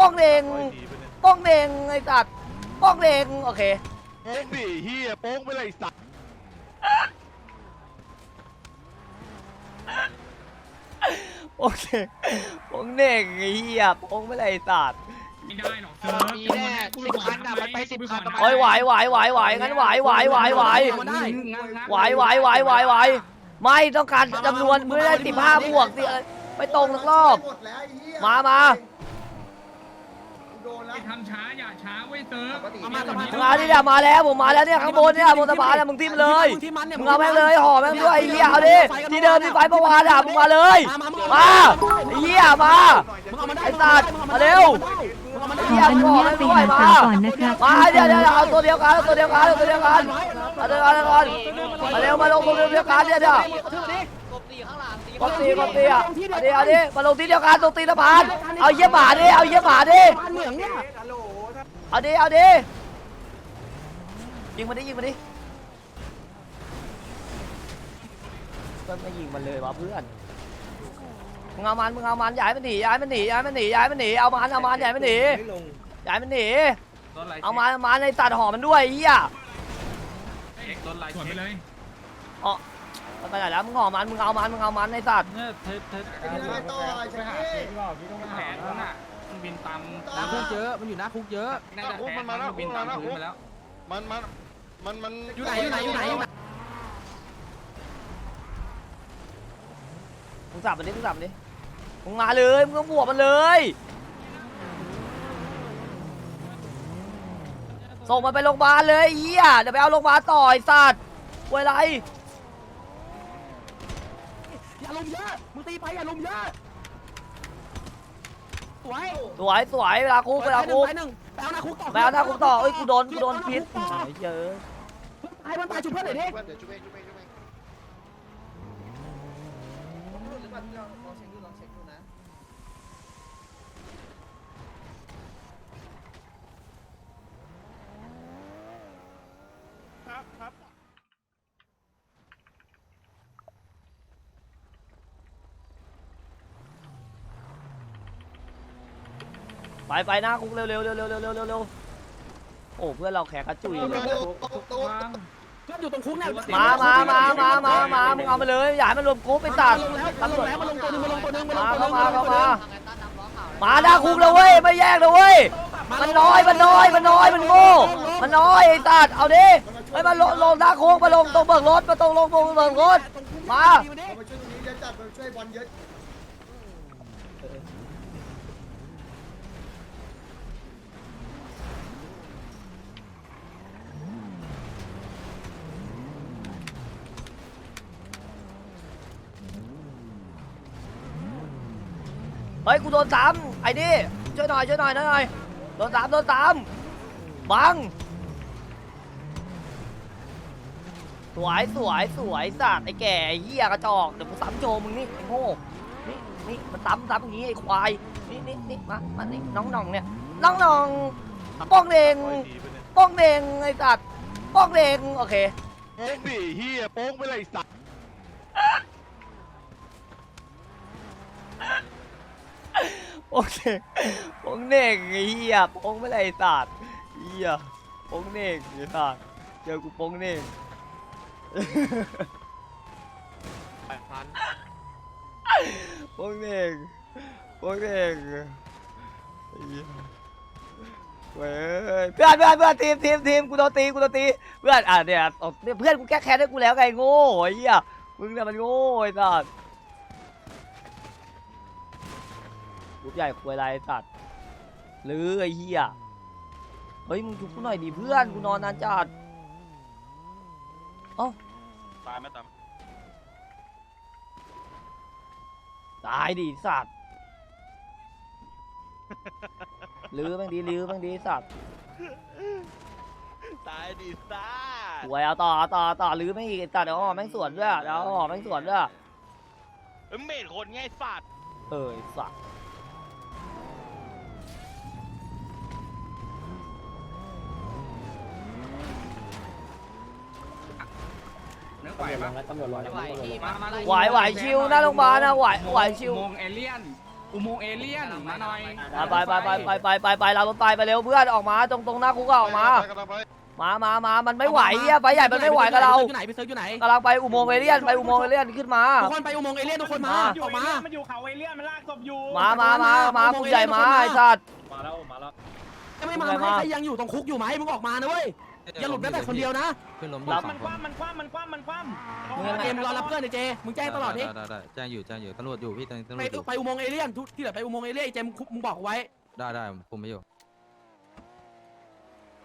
ป้องเด้งร้อยทีไปเนี่ยป้องเด้งไอ้สัตว์ป้องเด้งโอเคโป้งดิเฮียโป้งไปเลยไอ้สัตว์โอเคป้องเด้งไอ้เหี้ยป้องไม่ไรไอ้สัตว์ไม่ได้หรอกเซิร์ฟมีแน่สิบคันอะมันไปสิบคันโอ้ยไหวไหวไหวไหวงั้นไหวไหวไหวไหวไหวไหวไหวไหวไหวไม่ต้องการจำนวนไม่ได้สิบห้าบวกสิไม่ตรงสักรอบหมดแล้วไอ้เหี้ยมามาโดนแล้ว ทำช้าอย่าช้าไว้เซิร์ฟมาดิเนี่ยมาแล้วผมมาแล้วเนี่ยข้างบนเนี่ยบนสะพานเนี่ยมึงทิ่มเลยมึงเอาแม่งเลยห่อแม่งด้วยไอ้เหี้ยเอาดิที่เดิมที่ไฟเมื่อวานอะมึงมาเลยมาไอ้เหี้ยมาไอ้สัตว์มาเร็วขออนุญาตไปหาสาวก่อนนะครับมาเดี๋ยวเดี๋ยวเอาตัวเดียวกันเอาตัวเดียวกันเอาตัวเดียวกันเอาตัวเดียวกันก่อนมาเร็วมาลงตัวเดียวกันเนี่ยเดี๋ยว กบตีข้างหลังตีกดตีกดตีอะเอาดิเอาดิมาลงที่เดียวกันตรงตีนสะพานเอาเยี่ยหมาดิเอาเยี่ยหมาดิเอาดิเอาดิยิงมาดิยิงมาดิเพื่อนไม่ยิงมันเลยวะเพื่อนมึงเอามันมึงเอามันย้ายมันหนีย้ายมันหนีย้ายมันหนีย้ายมันหนีเอามันเอามันย้ายมันหนีย้ายมันหนีเอามันเอามันในตัดห่อมันด้วยไอ้เหี้ยสวนไปเลยมัน ไปไหนแล้วมึงห่อมันมึงเอามันมึงเอามันในสัตว์ไอ้เหี้ยไม่ต่อไอ้เจ๊แผนนั้นอะมันบินตามหน้าคุกเยอะ มันอยู่หน้าคุกเยอะน่าจะแผนมันบินตามพื้นมาแล้ว มันมันมันมันอยู่ไหนอยู่ไหนอยู่ไหนอยู่ไหนมึงสับมันดิมึงสับมันดิมึงมาเลยมึงก็บวกมันเลยส่งมันไปโรงพยาบาลเลยไอ้เหี้ยเดี๋ยวไปเอาโรงพยาบาลต่อไอ้สัตว์ป่วยอะไรอย่า ลมเยอะ มึงตีไปอย่าลมเยอะ สวยสวยสวยเวลาคุกเวลาคุกไปหนึ่งไปเอาหน้าคุกต่อแมวถ้าคุกต่อเอ้ยกูโดนกูโดนพิษไอ้เหี้ยอะให้มันตายชุบเพื่อนหน่อยดิเดี๋ยวช่วยเองช่วยเองช่วยเองลองเช็คดูลองเช็คดูนะ ไปไปนะคุกเร็วเร็วเร็วเร็วเร็วเร็วเร็วโอ้เพื่อนเราแขกจุยเยเพื่อนอยู่ตรงคุกเนี่ยมามามามามามามึงเอามาเลยอย่าให้มันรวมคุ้ปไปตัดตำรวจมาลงตัวนึงมาลงตัวนึงมาลงตัวนึงมาเข้ามามาหน้าคุกเลยเว้ยไม่แยกเลยเว้ยมันน้อยมันน้อยมันน้อยมันโง่มันน้อยไอ้ตัดเอาดิไอ้มาลงลงหน้าคุกมาลงตรงเบิกรถมาตรงลงเบิกรถมา เฮ้ยกูโดนสามไอ้นี่ช่วยหน่อยช่วยหน่อยหน่อยโดนสามโดนสามบังสวยสวยสวยสัตว์ไอ้แก่ไอ้เหี้ยกระจอกเดี๋ยวกูซ้ำโจมึงนี่ไอ้โง่นี่นี่มันซ้ำซ้ำอย่างงี้ไอ้ควายนี่นี่นี่มามานี่น้องน่องเนี่ยน้องน่องป้องเด้งร้อยทีไปเนี่ยป้องเด้งไอ้สัตว์ป้องเด้งโอเคโป้งดิเฮียโป้งไปเลยไอ้สัตว์ โอเคป้งเด้งไอ้เหี้ยป้งไม่ไรไอ้สัตว์เหี้ยป้งเด้งไอ้สัตว์เจอกูป้งเด้งแปดพันโป้งเด้งโป้งเด้งไอ้เหี้ยเว้ยเพื่อนเพื่อนเพื่อนทีมทีมทีมกูโดนตีกูโดนตีเพื่อนอะเนี่ยเอาเนี่ยเพื่อนกูแก้แค้นให้กูแล้วไงโง่ไอ้เหี้ยมึงเนี่ยมันโง่ไอ้สัตว์ รูปใหญ่ควยไรไอ้สัตว์หรือไอ้เหี้ยเฮ้ยมึงชุบกูหน่อยดิเพื่อนกูนอนนานจัดตายไหมตามตายดิสัตว์ลือแม่งดีลือแม่งดีสัตว์ตายดิซ่าสวยเอาต่อเอาต่อเอาต่อลือไม่งอีกไอ้สัตว์เดี๋ยวอ๋อแม่งสวนด้วยเดี๋ยวอ๋อแม่งสวนด้วยเอ้ยเมดคนไงไอ้สัตว์เออ ไอ้สัตว์เนื้อไหวปะไหวที่มามาไล่ไหวไหวชิวหน้าโรงพยาบาลนะไหวไหวชิวมงเอเลี่ยนอุโมงค์เอเลี่ยนมาหน่อยไปไปไปไปไปไปไปเรารถไฟไปเร็วเพื่อนออกมาตรงตรงหน้าคุกอะออกมา มามามามันไม่ไหวเฮียไฟใหญ่มันไม่ไหวกับเราอยู่ไหนไปเซิร์ฟอยู่ไหน กำลังไปอุโมงค์เอเลี่ยนไปอุโมงค์เอเลี่ยนขึ้นมา ทุกคนไปอุโมงค์เอเลี่ยนทุกคนมา ออกมา มันอยู่เขาเอเลี่ยนมันลากศพอยู่มามามามาคุกใหญ่มาไอ้สัตว์มาแล้วมาแล้วจะไม่มาไหมใครยังอยู่ตรงคุกอยู่ไหมมึงออกมานะเว้ย อย่าหลุดแม้แต่คนเดียวนะขึ้นล้มรับมันคว่ำมันคว่ำมันคว่ำมันคว่ำมึงยังไงเกมรอรับเพื่อนไอ้เจมึงแจ้งตลอดดิได้ได้แจ้งอยู่แจ้งอยู่ตำรวจอยู่พี่ตำรวจไปอยู่ไปอุโมงค์เอเลี่ยนทุกที่เหลือไปอุโมงค์เอเลี่ยนเจมงมึงบอกไว้ ได้ได้ผมไม่อยู่